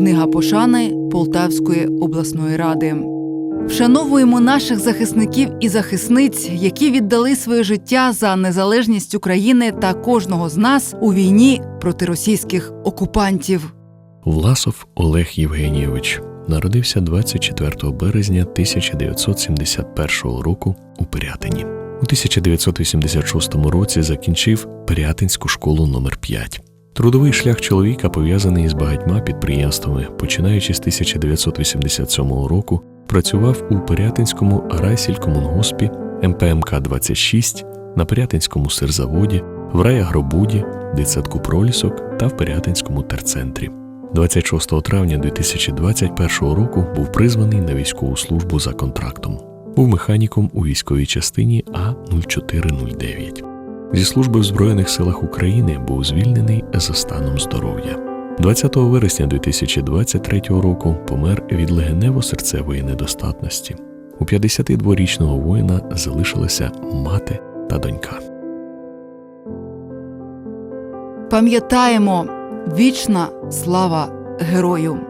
Книга пошани Полтавської обласної ради. Вшановуємо наших захисників і захисниць, які віддали своє життя за незалежність України та кожного з нас у війні проти російських окупантів. Власов Олег Євгенійович народився 24 березня 1971 року у Пирятині. У 1986 році закінчив Пирятинську школу номер 5 Трудовий шлях чоловіка пов'язаний з багатьма підприємствами. Починаючи з 1987 року, працював у Пирятинському райсількомунгоспі, МПМК 26 на Пирятинському сирзаводі, в райагробуді, дитсадку пролісок та в Пирятинському терцентрі. 26 травня 2021 року був призваний на військову службу за контрактом. Був механіком у військовій частині А0409. Зі служби в Збройних силах України був звільнений за станом здоров'я. 20 вересня 2023 року помер від легенево-серцевої недостатності. У 52-річного воїна залишилися мати та донька. Пам'ятаємо вічна слава герою.